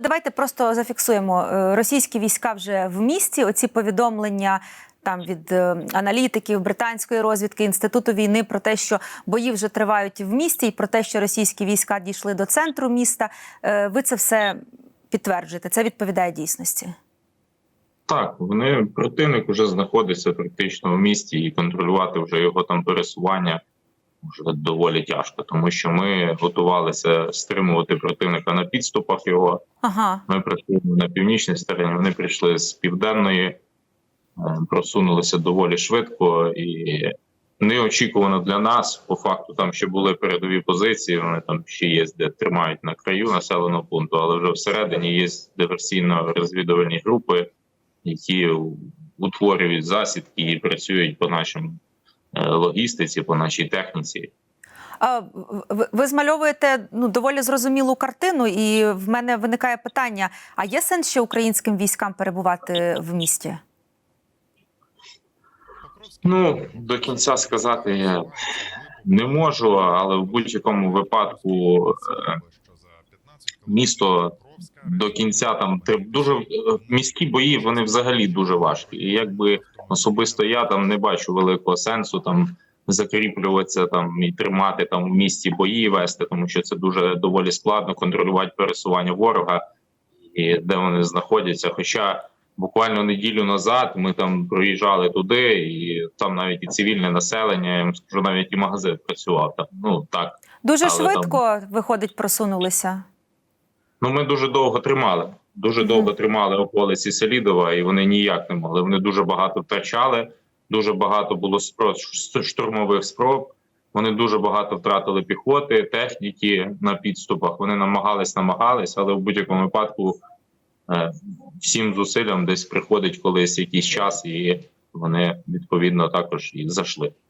Давайте просто зафіксуємо. Е, Російські війська вже в місті. Оці повідомлення там від е, аналітиків британської розвідки інституту війни про те, що бої вже тривають в місті, і про те, що російські війська дійшли до центру міста. Е, Ви це все підтверджуєте. Це відповідає дійсності. Так, вони противник вже знаходиться практично в місті, і контролювати вже його там пересування доволі тяжко, тому що ми готувалися стримувати противника на підступах його. Ага. Ми працюємо на північній стороні. Вони прийшли з південної, е, просунулися доволі швидко і неочікувано для нас. По факту там ще були передові позиції. Вони там ще є, де тримають на краю населеного пункту, але вже всередині є диверсійно-розвідувальні групи, які утворюють засідки і працюють по нашому логістиці, по нашій техніці. Ви- змальовуєте ну доволі зрозумілу картину, і в мене виникає питання: а є сенс ще українським військам перебувати в місті? Ну до кінця сказати я не можу, але в будь-якому випадку е, місто до кінця там дуже е, міські бої. Вони взагалі дуже важкі. І якби особисто я там не бачу великого сенсу там закріплюватися там і тримати там в місті бої вести, тому що це дуже доволі складно контролювати пересування ворога і де вони знаходяться. Хоча буквально неділю назад ми там проїжджали туди, і там навіть і цивільне населення, я вам скажу, навіть і магазин працював там. Ну так. Дуже Але там- швидко виходить, просунулися. Ну ми дуже довго тримали. Дуже довго тримали околиці Селідова, і вони ніяк не могли. Вони дуже багато втрачали. Дуже багато було спроб штурмових спроб. Вони дуже багато втратили піхоти, техніки на підступах. Вони намагались, намагались, але в будь-якому випадку е, всім зусиллям десь приходить колись якийсь час, і вони відповідно також і зайшли.